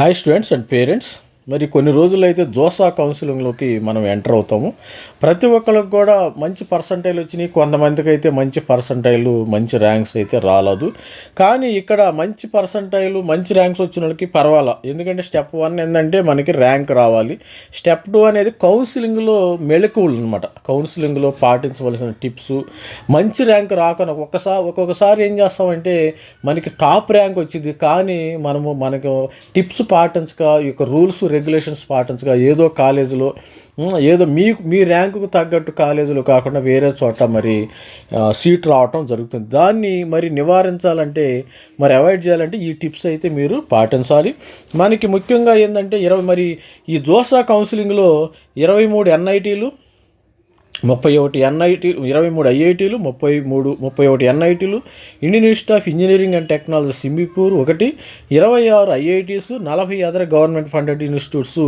Hi students and parents మరి కొన్ని రోజులు అయితే జోసా కౌన్సిలింగ్లోకి మనం ఎంటర్ అవుతాము. ప్రతి ఒక్కరికి కూడా మంచి పర్సంటైల్ వచ్చినాయి. కొంతమందికి అయితే మంచి పర్సంటైలు మంచి ర్యాంక్స్ అయితే రాలేదు. కానీ ఇక్కడ మంచి పర్సంటైలు మంచి ర్యాంక్స్ వచ్చిన వాళ్ళకి పర్వాలా? ఎందుకంటే స్టెప్ వన్ ఏంటంటే మనకి ర్యాంక్ రావాలి. స్టెప్ టూ అనేది కౌన్సిలింగ్లో మెళకువలు అనమాట కౌన్సిలింగ్లో పాటించవలసిన టిప్స్. మంచి ర్యాంక్ రాకుండా ఒక్కసారి ఒక్కొక్కసారి ఏం చేస్తామంటే మనకి టాప్ ర్యాంక్ వచ్చింది. కానీ మనము మనకు టిప్స్ పాటించక ఈ యొక్క రూల్స్ రెగ్యులేషన్స్ పాటించగా ఏదో కాలేజీలో ఏదో మీకు మీ ర్యాంకుకు తగ్గట్టు కాలేజీలో కాకుండా వేరే చోట మరి సీట్ రావటం జరుగుతుంది. దాన్ని మరి నివారించాలంటే మరి అవాయిడ్ చేయాలంటే ఈ టిప్స్ అయితే మీరు పాటించాలి. మనకి ముఖ్యంగా ఏంటంటే ఇరవై మరి ఈ జోసా కౌన్సిలింగ్లో ఇరవై మూడు ఎన్ఐటీలు ముప్పై ఒకటి ఎన్ఐటీ ఇరవై మూడు ఐఐటీలు ముప్పై మూడు ముప్పై ఒకటి ఎన్ఐటీలు Indian institute of engineering and technology Shibpur ఒకటి ఇరవై ఆరు ఐఐటీస్ నలభై అదర్ గవర్నమెంట్ ఫండెడ్ ఇన్స్టిట్యూట్స్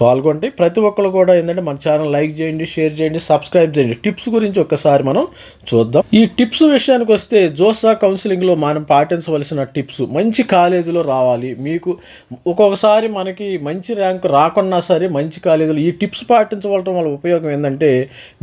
పాల్గొంటాయి ప్రతి ఒక్కరు కూడా ఏంటంటే మన ఛానల్ లైక్ చేయండి షేర్ చేయండి సబ్స్క్రైబ్ చేయండి. టిప్స్ గురించి ఒక్కసారి మనం చూద్దాం. ఈ టిప్స్ విషయానికి వస్తే జోసా కౌన్సిలింగ్లో మనం పాటించవలసిన టిప్స్ మంచి కాలేజీలో రావాలి. మీకు ఒక్కొక్కసారి మనకి మంచి ర్యాంక్ రాకున్నా సరే మంచి కాలేజీలో ఈ టిప్స్ పాటించవలటం వల్ల ఉపయోగం ఏంటంటే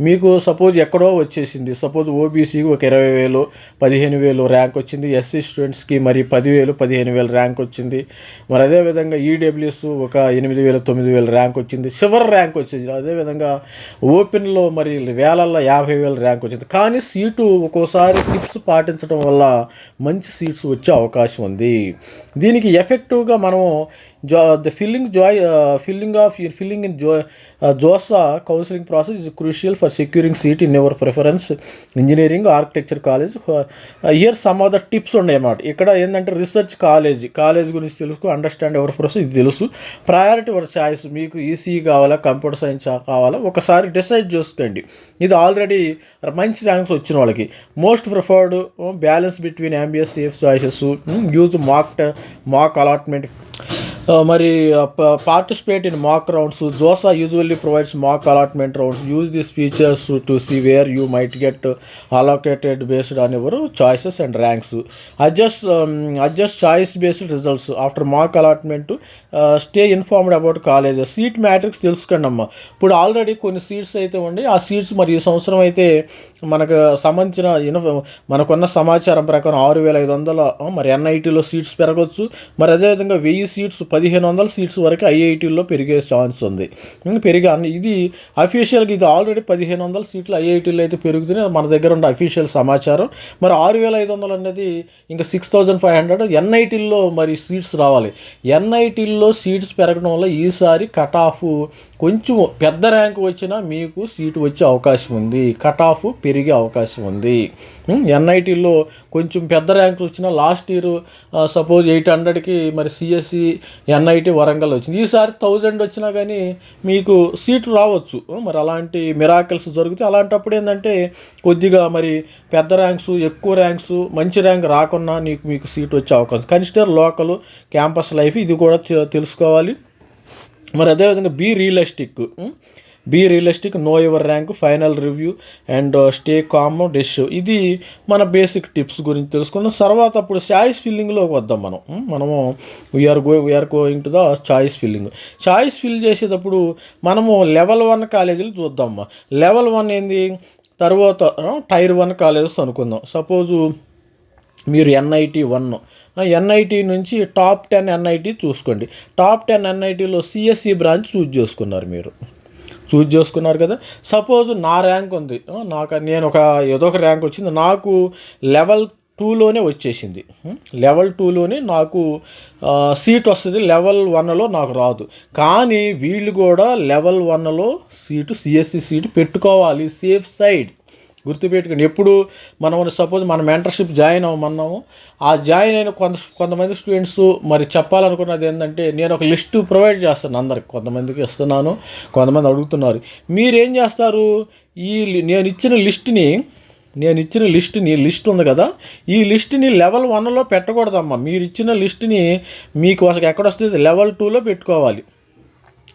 మీకు సపోజ్ ఎక్కడో వచ్చేసింది. సపోజ్ ఓబీసీకి ఒక ఇరవై వేలు పదిహేను వేలు ర్యాంక్ వచ్చింది. ఎస్సీ స్టూడెంట్స్కి మరి పదివేలు పదిహేను వేలు ర్యాంక్ వచ్చింది. మరి అదేవిధంగా ఈడబ్ల్యూఎస్ ఒక ఎనిమిది వేల తొమ్మిది వేలు ర్యాంక్ వచ్చింది. చివరి ర్యాంక్ వచ్చింది అదేవిధంగా ఓపెన్లో మరి వేలల్లో యాభై వేల ర్యాంక్ వచ్చింది. కానీ సీటు ఒక్కోసారి టిప్స్ పాటించడం వల్ల మంచి సీట్స్ వచ్చే అవకాశం ఉంది. దీనికి ఎఫెక్టివ్గా మనం జో the filling joy filling of filling in Joe JoSAA counselling process is crucial for securing seat in your preference engineering architecture college year some of the tips ఉన్నాయి అన్నమాట. ఇక్కడ ఏంటంటే రీసెర్చ్ కాలేజ్ కాలేజ్ గురించి తెలుసుకో అండర్స్టాండ్ ఎవరి process ఇది తెలుసు. Priority your choice మీకు ఈసీ కావాలా కంప్యూటర్ సైన్స్ కావాలా ఒకసారి డిసైడ్ చేసుకోండి. ఇది ఆల్రెడీ మంచి ర్యాంక్స్ వచ్చిన వాళ్ళకి. Most preferred balance between ambitious safe choices use mock mock allotment మరి participate in mock rounds JoSAA usually provides mock allotment rounds use this features to see where you might get allocated based on your choices and ranks adjust adjust choice based results after mock allotment stay informed about college seat matrix తెలుసుకోండి అమ్మ ఇప్పుడు already కొన్ని seats అయితే ఉండి ఆ seats మరి ఈ సంవత్సరం అయితే మనకు సంబంధించిన మనకున్న సమాచారం ప్రకారం ఆరు వేల ఐదు వందల మరి ఎన్ఐటీలో సీట్స్ పెరగవచ్చు మరి అదేవిధంగా వెయ్యి సీట్స్ పదిహేను వందల సీట్స్ వరకు ఐఐటీల్లో పెరిగే ఛాన్స్ ఉంది. పెరిగాను ఇది అఫీషియల్గా ఇది ఆల్రెడీ పదిహేను వందల సీట్లు ఐఐటీలో అయితే పెరుగుతున్నాయి. మన దగ్గర ఉన్న అఫీషియల్ సమాచారం. మరి ఆరు వేల ఐదు వందలు అనేది ఇంకా సిక్స్ థౌజండ్ ఫైవ్ హండ్రెడ్ ఎన్ఐటీల్లో మరి సీట్స్ రావాలి. ఎన్ఐటీల్లో సీట్స్ పెరగడం వల్ల ఈసారి కట్ ఆఫ్ కొంచెం పెద్ద ర్యాంక్ వచ్చినా మీకు సీటు వచ్చే అవకాశం ఉంది. కట్ ఆఫ్ పెరిగే అవకాశం ఉంది. ఎన్ఐటీల్లో కొంచెం పెద్ద ర్యాంక్స్ వచ్చినా లాస్ట్ ఇయర్ సపోజ్ ఎయిట్ హండ్రెడ్కి మరి సిఎస్సి ఎన్ఐటీ వరంగల్ వచ్చింది. ఈసారి థౌజండ్ వచ్చినా కానీ మీకు సీట్ రావచ్చు. మరి అలాంటి మిరాకిల్స్ జరుగుతాయి. అలాంటప్పుడు ఏంటంటే కొద్దిగా మరి పెద్ద ర్యాంక్స్ ఎక్కువ ర్యాంక్స్ మంచి ర్యాంక్ రాకున్నా నీకు మీకు సీట్ వచ్చే అవకాశం. కన్సిడర్ లోకల్ క్యాంపస్ లైఫ్ ఇది కూడా తెలుసుకోవాలి. మరి అదేవిధంగా be realistic. Be realistic know your rank final review and uh, stay calm dish. ఇది మన బేసిక్ టిప్స్ గురించి తెలుసుకుందాం తర్వాత అప్పుడు చాయిస్ ఫిల్లింగ్లోకి వద్దాం మనం. మనము we're go we're going to the choice filling choice fill చేసేటప్పుడు మనము లెవెల్ వన్ కాలేజీలు చూద్దాం. లెవెల్ వన్ ఏంది? తర్వాత టైర్ వన్ కాలేజెస్ అనుకుందాం. సపోజు మీరు ఎన్ఐటి వన్ ఎన్ఐటి నుంచి టాప్ టెన్ ఎన్ఐటి చూసుకోండి. టాప్ టెన్ ఎన్ఐటీలో సిఎస్సి బ్రాంచ్ చూజ్ చేసుకున్నారు మీరు. చూజ్ చేసుకున్నారు కదా. సపోజ్ నా ర్యాంక్ ఉంది. నాకు నేను ఒక ఏదో ఒక ర్యాంక్ వచ్చింది. నాకు లెవెల్ టూలోనే వచ్చేసింది. లెవెల్ టూలోనే నాకు సీట్ వస్తుంది. లెవెల్ వన్లో నాకు రాదు. కానీ వీళ్ళు కూడా లెవెల్ వన్లో సీటు సిఎస్సి సీటు పెట్టుకోవాలి. సేఫ్ సైడ్ గుర్తుపెట్టుకోండి. ఎప్పుడు మనం సపోజ్ మనం మెంటర్షిప్ జాయిన్ అవ్వమన్నాము ఆ జాయిన్ అయిన కొంత కొంతమంది స్టూడెంట్స్ మరి చెప్పాలనుకున్నది ఏంటంటే నేను ఒక లిస్టు ప్రొవైడ్ చేస్తాను అందరికి. కొంతమందికి ఇస్తున్నాను కొంతమంది అడుగుతున్నారు. మీరేం చేస్తారు? ఈ లి- నేను ఇచ్చిన లిస్ట్ని నేను ఇచ్చిన లిస్ట్ని లిస్ట్ ఉంది కదా ఈ లిస్ట్ని లెవెల్ వన్లో పెట్టకూడదమ్మా. మీరు ఇచ్చిన లిస్ట్ని మీకు అసలు ఎక్కడ వస్తుంది? లెవెల్ టూలో పెట్టుకోవాలి.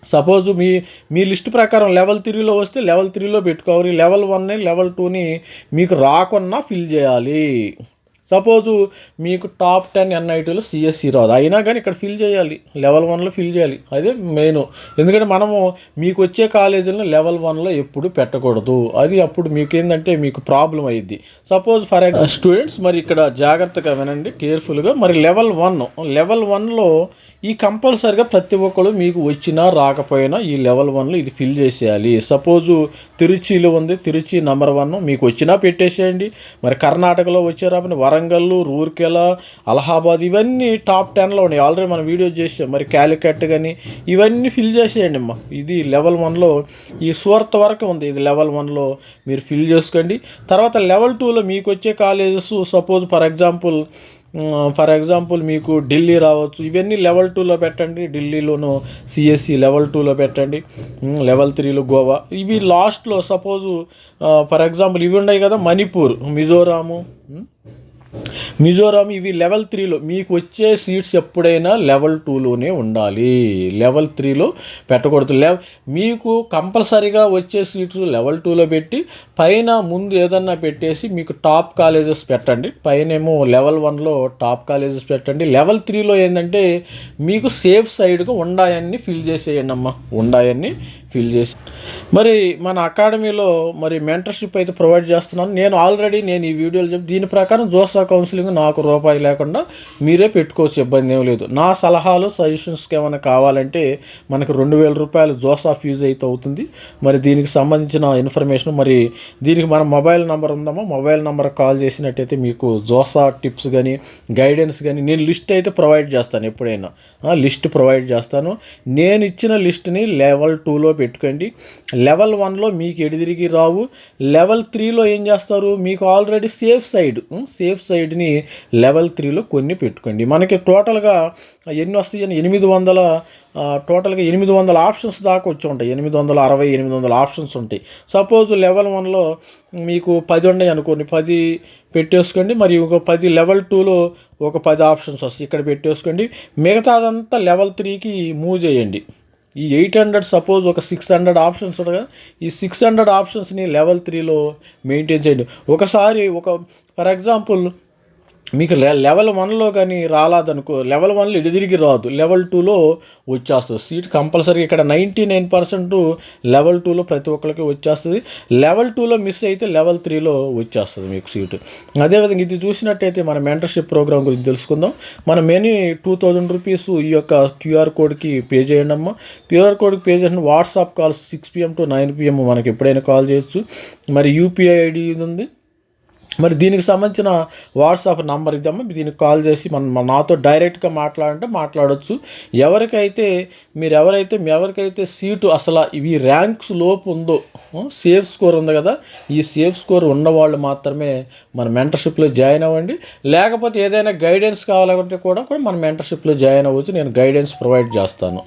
సపోజ్ మీ మీ లిస్ట్ ప్రకారం లెవెల్ త్రీలో వస్తే లెవెల్ త్రీలో పెట్టుకోవాలి లెవెల్ వన్ని లెవెల్ టూని మీకు రాకున్నా ఫిల్ చేయాలి. సపోజు మీకు టాప్ టెన్ ఎన్ఐటీలో సిఎస్సి రాదు అయినా కానీ ఇక్కడ ఫిల్ చేయాలి లెవెల్ వన్లో ఫిల్ చేయాలి. అదే మెయిన్. ఎందుకంటే మనము మీకు వచ్చే కాలేజీలను లెవెల్ వన్లో ఎప్పుడు పెట్టకూడదు. అది అప్పుడు మీకు ఏంటంటే మీకు ప్రాబ్లం అయ్యిద్ది సపోజ్ ఫర్ స్టూడెంట్స్ మరి ఇక్కడ జాగ్రత్తగా వినండి కేర్ఫుల్గా. మరి లెవెల్ వన్ లెవెల్ వన్లో ఈ కంపల్సరిగా ప్రతి ఒక్కరు మీకు వచ్చినా రాకపోయినా ఈ లెవెల్ వన్లో ఇది ఫిల్ చేసేయాలి. సపోజు తిరుచిలో ఉంది తిరుచి నెంబర్ వన్ మీకు వచ్చినా పెట్టేసేయండి. మరి కర్ణాటకలో వచ్చారాపని వరంగల్ రూర్కెలా అలహాబాద్ ఇవన్నీ టాప్ టెన్లో ఉన్నాయి. ఆల్రెడీ మనం వీడియో చేసాం. మరి క్యాలికట్ కానీ ఇవన్నీ ఫిల్ చేసేయండి అమ్మా. ఇది లెవెల్ వన్లో ఈ సూరత్ వరకు ఉంది. ఇది లెవెల్ వన్లో మీరు ఫిల్ చేసుకోండి. తర్వాత లెవెల్ టూలో మీకు వచ్చే colleges suppose for example for example మీకు ఢిల్లీ రావచ్చు. ఇవన్నీ లెవెల్ టూలో పెట్టండి. ఢిల్లీలోను సిఎస్సి లెవెల్ టూలో పెట్టండి. లెవెల్ త్రీలో గోవా. ఇవి లాస్ట్లో సపోజు ఫర్ ఎగ్జాంపుల్ ఇవి ఉన్నాయి కదా మణిపూర్ మిజోరాము. మిజోరాం ఇవి లెవెల్ త్రీలో మీకు వచ్చే సీట్స్ ఎప్పుడైనా లెవెల్ టూలోనే ఉండాలి. లెవెల్ త్రీలో పెట్టకూడదు. లెవ్ మీకు కంపల్సరీగా వచ్చే సీట్స్ లెవెల్ టూలో పెట్టి పైన ముందు ఏదన్నా పెట్టేసి మీకు టాప్ కాలేజెస్ పెట్టండి. పైన ఏమో లెవెల్ వన్లో టాప్ కాలేజెస్ పెట్టండి. లెవెల్ త్రీలో ఏంటంటే మీకు సేఫ్ సైడ్గా ఉండాయన్ని ఫిల్ చేసేయండి అమ్మ. ఉండాయన్ని ఫిల్ చేసి మరి మన అకాడమీలో మరి మెంటర్షిప్ అయితే ప్రొవైడ్ చేస్తున్నాను. నేను ఆల్రెడీ నేను ఈ వీడియోలు చెప్పి దీని ప్రకారం జోసా కౌన్సిలింగ్ నాకు రూపాయి లేకుండా మీరే పెట్టుకోవచ్చు ఇబ్బంది ఏం లేదు. నా సలహాలు సజెషన్స్కి ఏమైనా కావాలంటే మనకు రెండు వేల రూపాయలు జోసా ఫీజు అయితే అవుతుంది. మరి దీనికి సంబంధించిన ఇన్ఫర్మేషన్ మరి దీనికి మన మొబైల్ నెంబర్ ఉందామో మొబైల్ నెంబర్ కాల్ చేసినట్టయితే మీకు జోసా టిప్స్ కానీ గైడెన్స్ కానీ నేను లిస్ట్ అయితే ప్రొవైడ్ చేస్తాను ఎప్పుడైనా. లిస్ట్ ప్రొవైడ్ చేస్తాను. నేను ఇచ్చిన లిస్ట్ని లెవెల్ టూలో పెట్టుకోండి. లెవెల్ వన్లో మీకు ఎడిదిరిగి రావు. లెవెల్ త్రీలో ఏం చేస్తారు? మీకు ఆల్రెడీ సేఫ్ సైడ్ సేఫ్ సైడ్ని లెవెల్ త్రీలో కొన్ని పెట్టుకోండి. మనకి టోటల్గా ఎన్ని వస్తాయని ఎనిమిది వందల టోటల్గా ఎనిమిది వందల ఆప్షన్స్ దాకా వచ్చి ఉంటాయి. ఎనిమిది వందల అరవై ఎనిమిది వందల ఆప్షన్స్ ఉంటాయి. సపోజ్ లెవెల్ వన్లో మీకు పది ఉన్నాయి అనుకోండి. పది పెట్టేసుకోండి. మరి ఒక పది లెవెల్ టూలో ఒక పది ఆప్షన్స్ వస్తాయి. ఇక్కడ పెట్టేసుకోండి. మిగతాదంతా లెవెల్ త్రీకి మూవ్ చేయండి. ఈ ఎయిట్ హండ్రెడ్ సపోజ్ ఒక సిక్స్ హండ్రెడ్ ఆప్షన్స్ ఉండగా ఈ సిక్స్ హండ్రెడ్ ఆప్షన్స్ని లెవెల్ త్రీలో మెయింటైన్ చేయండి. ఒకసారి ఒక ఫర్ ఎగ్జాంపుల్ మీకు లె లెవెల్ వన్లో కానీ రాలేదనుకో లెవెల్ వన్లో ఎదురిగి రాదు. లెవెల్ టూలో వచ్చేస్తుంది. సీట్ కంపల్సరీ ఇక్కడ నైంటీ నైన్ పర్సెంట్ లెవెల్ టూలో ప్రతి ఒక్కరికి వచ్చేస్తుంది. లెవెల్ టూలో మిస్ అయితే లెవెల్ త్రీలో వచ్చేస్తుంది మీకు సీటు అదేవిధంగా ఇది చూసినట్టయితే మన మెంటర్షిప్ ప్రోగ్రామ్ గురించి తెలుసుకుందాం. మన మెనీ టూ థౌజండ్ రూపీస్ ఈ యొక్క క్యూఆర్ కోడ్కి పే చేయండి అమ్మ. క్యూఆర్ కోడ్కి పే చేసిన WhatsApp call six PM to nine PM మనకి ఎప్పుడైనా కాల్ చేయొచ్చు. మరి యూపీఐ ఐడి ఉంది. మరి దీనికి సంబంధించిన వాట్సాప్ నంబర్ ఇద్దామా. దీనికి కాల్ చేసి మన నాతో డైరెక్ట్గా మాట్లాడంటే మాట్లాడవచ్చు ఎవరికైతే మీరు ఎవరైతే మీ ఎవరికైతే సీటు అసలు ఇవి ర్యాంక్స్ లోపు ఉందో సేఫ్ స్కోర్ ఉంది కదా ఈ సేఫ్ స్కోర్ ఉన్నవాళ్ళు మాత్రమే మన మెంటర్షిప్లో జాయిన్ అవ్వండి. లేకపోతే ఏదైనా గైడెన్స్ కావాలంటే కూడా కూడా మన మెంటర్షిప్లో జాయిన్ అవ్వచ్చు. నేను గైడెన్స్ ప్రొవైడ్ చేస్తాను.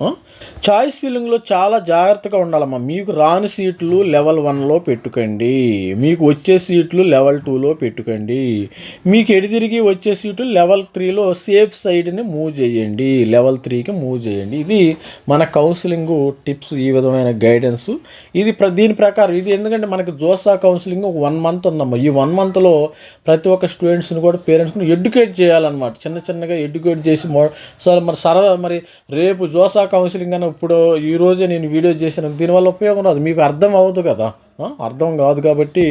చాయిస్ ఫీలింగ్లో చాలా జాగ్రత్తగా ఉండాలమ్మా. మీకు రాని సీట్లు లెవెల్ వన్లో పెట్టుకోండి. మీకు వచ్చే సీట్లు లెవెల్ టూలో పెట్టుకోండి. మీకు ఎడితిరిగి వచ్చే సీటు లెవెల్ త్రీలో సేఫ్ సైడ్ని మూవ్ చేయండి. లెవెల్ త్రీకి మూవ్ చేయండి. ఇది మన కౌన్సిలింగ్ టిప్స్ ఈ విధమైన గైడెన్స్. ఇది ప్ర దీని ప్రకారం ఇది ఎందుకంటే మనకి జోసా కౌన్సిలింగ్ ఒక వన్ మంత్ ఉందమ్మా. ఈ వన్ మంత్లో ప్రతి ఒక్క స్టూడెంట్స్ని కూడా పేరెంట్స్ని ఎడ్యుకేట్ చేయాలన్నమాట. చిన్న చిన్నగా ఎడ్యుకేట్ చేసి సార్ సరే మరి సరదా మరి రేపు జోసా కౌన్సిలింగ్ అని ఇప్పుడు ఈ రోజే నేను వీడియో చేశాను. దీనివల్ల ఉపయోగం రాదు. మీకు అర్థం అవ్వదు కదా. అర్థం కాదు కాబట్టి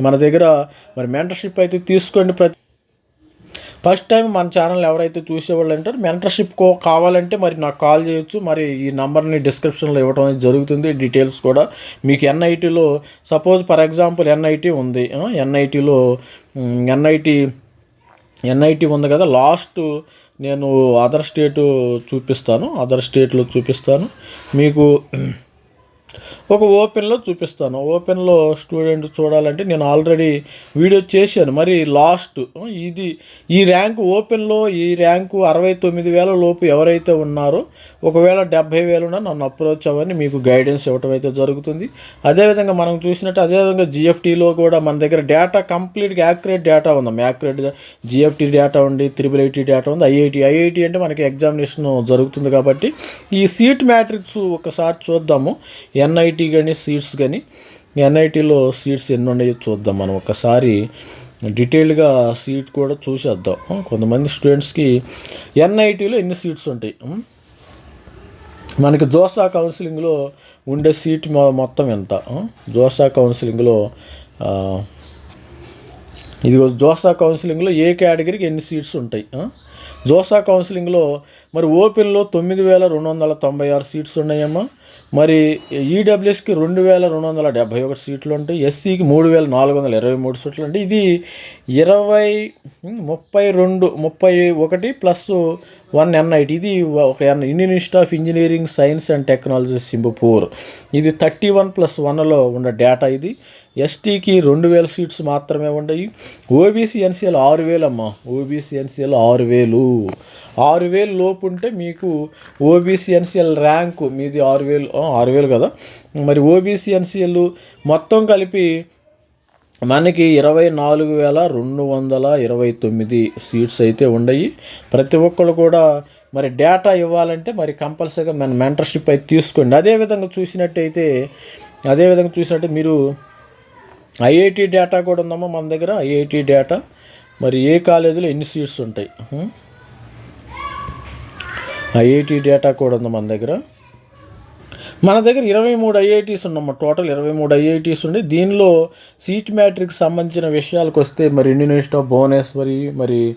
మన దగ్గర మరి మెంటర్షిప్ అయితే తీసుకోండి ప్రతి ఫస్ట్ టైం మన ఛానల్ ఎవరైతే చూసేవాళ్ళు అంటారు మెంటర్షిప్ కో కావాలంటే మరి నాకు కాల్ చేయొచ్చు. మరి ఈ నంబర్ని డిస్క్రిప్షన్లో ఇవ్వడం అనేది జరుగుతుంది. డీటెయిల్స్ కూడా మీకు ఎన్ఐటీలో సపోజ్ ఫర్ ఎగ్జాంపుల్ ఎన్ఐటీ ఉంది. ఎన్ఐటీలో ఎన్ఐటి ఎన్ఐటి ఉంది కదా. లాస్ట్ నేను అదర్ స్టేట్ చూపిస్తాను. అదర్ స్టేట్లో చూపిస్తాను. మీకు ఒక ఓపెన్లో చూపిస్తాను. ఓపెన్లో స్టూడెంట్ చూడాలంటే నేను ఆల్రెడీ వీడియో చేశాను. మరి లాస్ట్ ఇది ఈ ర్యాంకు ఓపెన్లో ఈ ర్యాంకు అరవై తొమ్మిది వేల లోపు ఎవరైతే ఉన్నారో ఒకవేళ డెబ్భై వేలు ఉన్నా నన్ను అప్రోచ్ అవ్వని మీకు గైడెన్స్ ఇవ్వటం అయితే జరుగుతుంది. అదేవిధంగా మనం చూసినట్టు అదేవిధంగా జిఎఫ్టీలో కూడా మన దగ్గర డేటా కంప్లీట్గా యాక్యురేట్ డేటా ఉందాం. యాక్యురేట్గా జిఎఫ్టీ డేటా ఉంది త్రిబుల్ ఐటీ డేటా ఉంది. ఐఐటి ఐఐటి అంటే మనకి ఎగ్జామినేషన్ జరుగుతుంది కాబట్టి ఈ సీట్ మ్యాట్రిక్స్ ఒకసారి చూద్దాము. ఎన్ఐటి కానీ సీట్స్ కానీ ఎన్ఐటీలో సీట్స్ ఎన్ని ఉన్నాయో చూద్దాం మనం ఒకసారి. డీటెయిల్గా సీట్ కూడా చూసేద్దాం. కొంతమంది స్టూడెంట్స్కి ఎన్ఐటీలో ఎన్ని సీట్స్ ఉంటాయి? మనకి జోసా కౌన్సిలింగ్లో ఉండే సీట్ మొత్తం ఎంత? జోసా కౌన్సిలింగ్లో ఇది జోసా కౌన్సిలింగ్లో ఏ కేటగిరీకి ఎన్ని సీట్స్ ఉంటాయి? జోసా కౌన్సిలింగ్లో మరి ఓపెన్లో తొమ్మిది వేల రెండు వందల తొంభై ఆరు సీట్స్ ఉన్నాయమ్మా. మరి ఈడబ్ల్యూఎస్కి రెండు వేల రెండు వందల డెబ్భై ఒకటి సీట్లు ఉంటాయి ఎస్సీకి మూడు వేల నాలుగు వందల ఇరవై మూడు సీట్లు ఉంటాయి. ఇది ఇరవై ముప్పై రెండు ముప్పై ఒకటి ప్లస్ వన్ ఎన్ఐటి ఇది ఒక an Indian institute of engineering science and technology Shibpur ఇది థర్టీ వన్ ప్లస్ వన్లో ఉన్న డేటా ఇది. ఎస్టీకి రెండు వేల సీట్స్ మాత్రమే ఉన్నాయి ఓబీసీ ఎన్సీఎల్ ఆరు వేలమ్మా ఓబీసీ ఎన్సీఎల్ ఆరు వేలు. ఆరు వేలు లోపు ఉంటే మీకు ఓబీసీ ఎన్సీఎల్ ర్యాంకు మీది ఆరు వేలు ఆరు వేలు కదా. మరి ఓబీసీ ఎన్సీఎల్ మొత్తం కలిపి మనకి ఇరవై నాలుగు వేల రెండు వందల ఇరవై తొమ్మిది సీట్స్ అయితే ఉన్నాయి ప్రతి ఒక్కరు కూడా మరి డేటా ఇవ్వాలంటే మరి కంపల్సరీగా మన మెంటర్షిప్ అయితే తీసుకోండి. అదేవిధంగా చూసినట్టయితే అదేవిధంగా చూసినట్టు మీరు ఐఐటి డేటా కూడా ఉందమ్మా మన దగ్గర ఐఐటి డేటా. మరి ఏ కాలేజీలో ఎన్ని సీట్స్ ఉంటాయి? ఐఐటి డేటా కూడా ఉంది మన దగ్గర. మన దగ్గర ఇరవై మూడు ఐఐటీస్ ఉన్నాము టోటల్ ఇరవై మూడు ఐఐటీస్ ఉండి దీనిలో సీట్ మ్యాట్రిక్ సంబంధించిన విషయాలకు వస్తే మరి ఇండియన్ ఇన్స్టిట్యూట్ ఆఫ్ భువనేశ్వరి మరి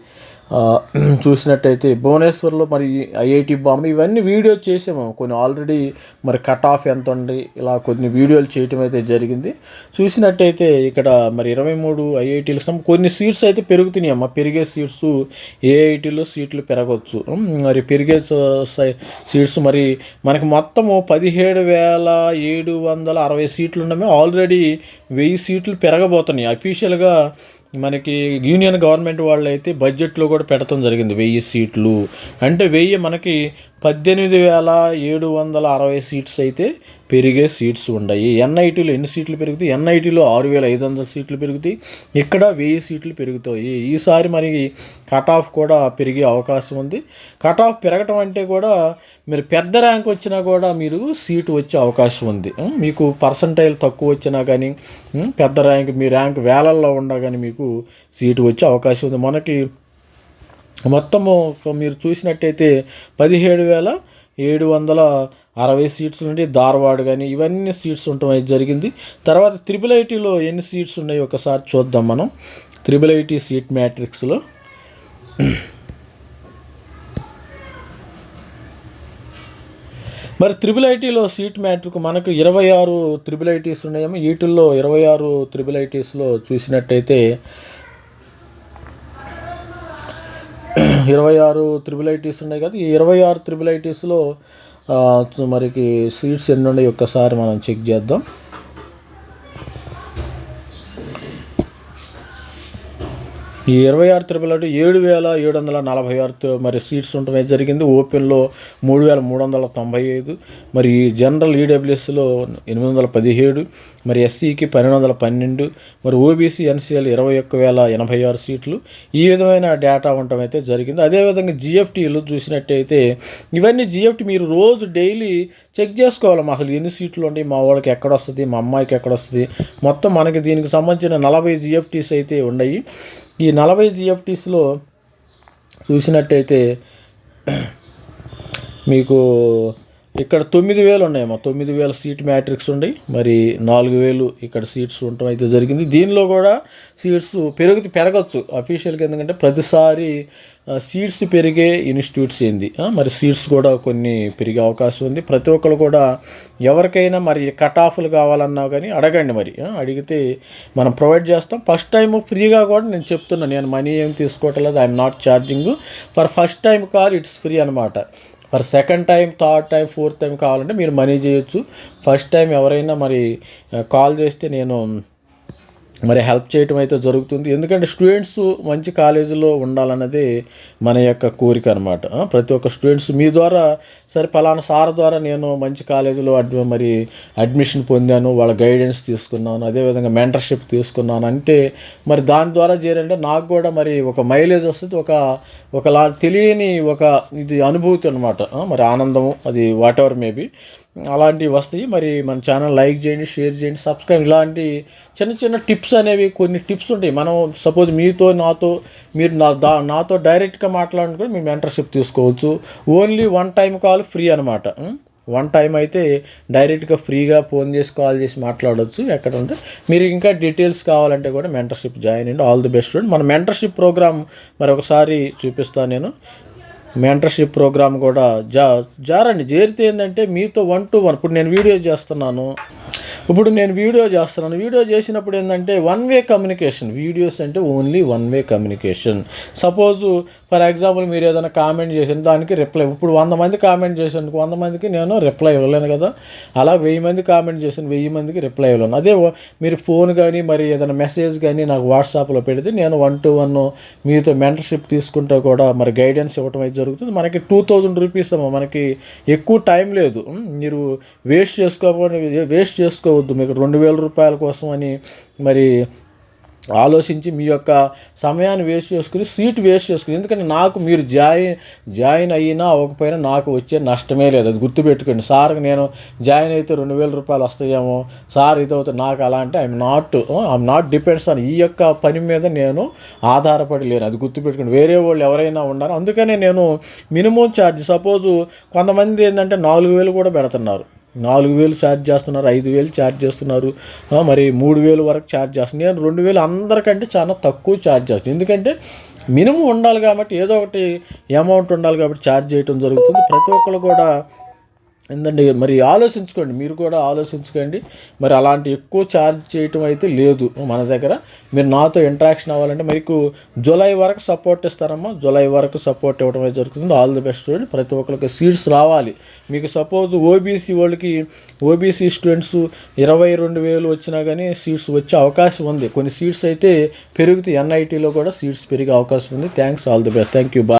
చూసినట్టయితే భువనేశ్వర్లో మరి ఐఐటి బాంబే ఇవన్నీ వీడియోస్ చేసాము. కొన్ని ఆల్రెడీ మరి కట్ ఆఫ్ ఎంత ఉంది ఇలా కొన్ని వీడియోలు చేయటం అయితే జరిగింది. చూసినట్టయితే ఇక్కడ మరి ఇరవై మూడు ఐఐటీలకు కొన్ని సీట్స్ అయితే పెరుగుతున్నాయి అమ్మ. పెరిగే సీట్స్ ఏఐటీలో సీట్లు పెరగవచ్చు మరి పెరిగే సై- సీట్స్ మరి మనకి మొత్తము పదిహేడు వేల ఏడు వందల అరవై సీట్లు ఉండమే ఆల్రెడీ వెయ్యి సీట్లు పెరగబోతున్నాయి. అఫీషియల్గా మనకి యూనియన్ గవర్నమెంట్ వాళ్ళు అయితే బడ్జెట్లో కూడా పెట్టడం జరిగింది. వెయ్యి సీట్లు. అంటే వెయ్యి మనకి పద్దెనిమిది వేల ఏడు వందల అరవై సీట్స్ అయితే పెరిగే సీట్స్ ఉన్నాయి ఎన్ఐటీలో ఎన్ని సీట్లు పెరుగుతాయి? ఎన్ఐటీలో ఆరు వేల ఐదు వందల సీట్లు పెరుగుతాయి. ఇక్కడ వెయ్యి సీట్లు పెరుగుతాయి. ఈసారి మనకి కట్ ఆఫ్ కూడా పెరిగే అవకాశం ఉంది. కట్ ఆఫ్ పెరగటం అంటే కూడా మీరు పెద్ద ర్యాంక్ వచ్చినా కూడా మీరు సీటు వచ్చే అవకాశం ఉంది. మీకు పర్సంటైల్ తక్కువ వచ్చినా కానీ పెద్ద ర్యాంక్ మీ ర్యాంక్ వేలల్లో ఉన్నా కానీ మీకు సీటు వచ్చే అవకాశం ఉంది. మనకి మొత్తము మీరు చూసినట్టయితే పదిహేడు వేల ఏడు వందల అరవై సీట్స్ నుండి ధార్వాడ్ కానీ ఇవన్నీ సీట్స్ ఉండటం అయితే జరిగింది. తర్వాత త్రిబుల్ ఐటీలో ఎన్ని సీట్స్ ఉన్నాయి ఒకసారి చూద్దాం మనం. త్రిబుల్ ఐటీ సీట్ మ్యాట్రిక్స్లో. మరి త్రిబుల్ ఐటీలో సీట్ మ్యాట్రిక్ మనకు ఇరవై ఆరు త్రిబుల్ ఐటీస్ ఉన్నాయేమో. వీటిల్లో ఇరవై ఆరు త్రిబుల్ ఐటీస్లో చూసినట్టయితే ఇరవై ఆరు త్రిబుల్ ఐటీస్ ఉన్నాయి కదా. ఈ ఇరవై ఆరు త్రిబుల్ ఐటీస్లో మరికి సీట్స్ ఎన్ని ఉన్నాయి ఒక్కసారి మనం చెక్ చేద్దాం. ఈ ఇరవై ఆరు త్రిబుల్ ఏడు వేల ఏడు వందల నలభై ఆరు మరి సీట్స్ ఉండటం జరిగింది. ఓపెన్లో మూడు వేల మూడు వందల తొంభై ఐదు మరి జనరల్ ఈడబ్ల్యూఎస్లో ఎనిమిది వందల పదిహేడు మరి ఎస్సీకి పన్నెండు వందల పన్నెండు మరి ఓబీసీ ఎన్సీఎల్ ఇరవై ఒక్క వేల ఎనభై ఆరు సీట్లు ఈ విధమైన డేటా ఉండటం అయితే జరిగింది. అదేవిధంగా జిఎఫ్టీలు చూసినట్టయితే ఇవన్నీ జిఎఫ్టీ మీరు రోజు డైలీ చెక్ చేసుకోవాలి. అసలు ఎన్ని సీట్లు ఉన్నాయి? మా వాళ్ళకి ఎక్కడ వస్తుంది? మా అమ్మాయికి ఎక్కడ వస్తుంది? మొత్తం మనకి దీనికి సంబంధించిన నలభై జిఎఫ్టీస్ అయితే ఉన్నాయి. ఈ నలభై జిఎఫ్టీస్లో చూసినట్టయితే మీకు ఇక్కడ తొమ్మిది వేలు ఉన్నాయమ్మా తొమ్మిది వేల సీట్ మ్యాట్రిక్స్ ఉన్నాయి మరి నాలుగు వేలు ఇక్కడ సీట్స్ ఉండటం అయితే జరిగింది. దీనిలో కూడా సీట్స్ పెరుగు పెరగచ్చు. అఫీషియల్గా ఎందుకంటే ప్రతిసారి సీట్స్ పెరిగే ఇన్స్టిట్యూట్స్ ఏంది? మరి సీట్స్ కూడా కొన్ని పెరిగే అవకాశం ఉంది. ప్రతి ఒక్కరు కూడా ఎవరికైనా మరి కట్ ఆఫ్లు కావాలన్నా కానీ అడగండి మరి. అడిగితే మనం ప్రొవైడ్ చేస్తాం. ఫస్ట్ టైం ఫ్రీగా కూడా నేను చెప్తున్నాను నేను మనీ ఏం తీసుకోవట్లేదు I'm not charging for first time call it's free అనమాట for second time third time fourth time కావాలంటే మీరు మనీ చేయొచ్చు. ఫస్ట్ టైం ఎవరైనా మరి కాల్ చేస్తే నేను మరి హెల్ప్ చేయటం అయితే జరుగుతుంది. ఎందుకంటే స్టూడెంట్స్ మంచి కాలేజీలో ఉండాలన్నది మన యొక్క కోరిక అనమాట ప్రతి ఒక్క స్టూడెంట్స్ మీ ద్వారా సరే ఫలానా సార్ ద్వారా నేను మంచి కాలేజీలో అడ్ మరి అడ్మిషన్ పొందాను వాళ్ళ గైడెన్స్ తీసుకున్నాను అదేవిధంగా మెంటర్షిప్ తీసుకున్నాను అంటే మరి దాని ద్వారా చేరంటే నాకు కూడా మరి ఒక మైలేజ్ వస్తుంది ఒక ఒకలా తెలియని ఒక ఇది అనుభూతి అనమాట మరి ఆనందము అది వాట్ ఎవర్ మేబీ అలాంటివి వస్తాయి. మరి మన ఛానల్ లైక్ చేయండి షేర్ చేయండి సబ్స్క్రైబ్ ఇలాంటి చిన్న చిన్న టిప్స్ అనేవి కొన్ని టిప్స్ ఉంటాయి. మనం సపోజ్ మీతో నాతో మీరు నా దా నాతో డైరెక్ట్గా మాట్లాడుకుని మీ మెంటర్షిప్ తీసుకోవచ్చు. Only one time call free అనమాట వన్ టైం అయితే డైరెక్ట్గా ఫ్రీగా ఫోన్ చేసి కాల్ చేసి మాట్లాడవచ్చు ఎక్కడ ఉంటే మీరు ఇంకా డీటెయిల్స్ కావాలంటే కూడా మెంటర్షిప్ జాయిన్ అయ్యండి. ఆల్ ది బెస్ట్ మన మెంటర్షిప్ ప్రోగ్రామ్ మరి ఒకసారి చూపిస్తాను నేను. మెంటర్షిప్ ప్రోగ్రామ్ కూడా. జా జారండి. చేరితే ఏంటంటే మీతో వన్ టు వన్ ఇప్పుడు నేను వీడియో చేస్తున్నాను. ఇప్పుడు నేను వీడియో చేస్తున్నాను. వీడియో చేసినప్పుడు ఏంటంటే వన్ వే కమ్యూనికేషన్ వీడియోస్ అంటే only one way communication suppose for example మీరు ఏదైనా కామెంట్ చేసిన దానికి రిప్లై ఇప్పుడు వంద మంది కామెంట్ చేసాను వంద మందికి నేను రిప్లై ఇవ్వలేను కదా. అలా వెయ్యి మంది కామెంట్ చేసిన వెయ్యి మందికి రిప్లై ఇవ్వలేను. అదే మీరు ఫోన్ కానీ మరి ఏదైనా మెసేజ్ కానీ నాకు వాట్సాప్లో పెడితే నేను వన్ టు వన్ మీతో మెంటర్షిప్ తీసుకుంటే కూడా మరి గైడెన్స్ ఇవ్వటం అయితే జరుగుతుంది. మనకి టూ థౌజండ్ రూపీస్ అమ్మ మనకి ఎక్కువ టైం లేదు. మీరు వేస్ట్ చేసుకోకపోతే వేస్ట్ చేసుకోవద్దు మీకు రెండు వేల రూపాయల కోసం అని మరి ఆలోచించి మీ యొక్క సమయాన్ని వేస్ట్ చేసుకుని సీట్ వేస్ట్ చేసుకుని ఎందుకంటే నాకు మీరు జాయిన్ జాయిన్ అయినా అవ్వకపోయినా నాకు వచ్చే నష్టమే లేదు. అది గుర్తుపెట్టుకోండి. సార్కి నేను జాయిన్ అయితే రెండు వేల రూపాయలు వస్తాయేమో. సార్ ఇది అవుతుంది. నాకు అలా అంటే I'm not I'm not depends on ఈ యొక్క పని మీద నేను ఆధారపడి లేను. అది గుర్తుపెట్టుకోండి. వేరే వాళ్ళు ఎవరైనా ఉండాలి అందుకనే నేను మినిమం ఛార్జ్ సపోజు కొంతమంది ఏంటంటే నాలుగు వేలు కూడా పెడుతున్నారు. నాలుగు వేలు ఛార్జ్ చేస్తున్నారు ఐదు వేలు ఛార్జ్ చేస్తున్నారు. మరి మూడు వేలు వరకు ఛార్జ్ చేస్తున్నారు. నేను రెండు వేలు అందరికంటే చాలా తక్కువ ఛార్జ్ చేస్తున్నాను ఎందుకంటే మినిమం ఉండాలి కాబట్టి ఏదో ఒకటి అమౌంట్ ఉండాలి కాబట్టి ఛార్జ్ చేయటం జరుగుతుంది. ప్రతి ఒక్కరు కూడా ఏంటంటే మరి ఆలోచించుకోండి మీరు కూడా ఆలోచించుకోండి. మరి అలాంటి ఎక్కువ ఛార్జ్ చేయటం అయితే లేదు మన దగ్గర. మీరు నాతో ఇంటరాక్షన్ అవ్వాలంటే మీకు జూలై వరకు సపోర్ట్ ఇస్తారమ్మా. జూలై వరకు సపోర్ట్ ఇవ్వడం అయితే జరుగుతుంది. ఆల్ ది బెస్ట్ స్టూడెంట్ ప్రతి ఒక్కరికి సీట్స్ రావాలి. మీకు సపోజ్ ఓబీసీ వాళ్ళకి ఓబీసీ స్టూడెంట్స్ ఇరవై రెండు వేలు వచ్చినా కానీ సీట్స్ వచ్చే అవకాశం ఉంది. కొన్ని సీట్స్ అయితే పెరుగుతాయి. ఎన్ఐటీలో కూడా సీట్స్ పెరిగే అవకాశం ఉంది. Thanks. All the best. Thank you. Bye.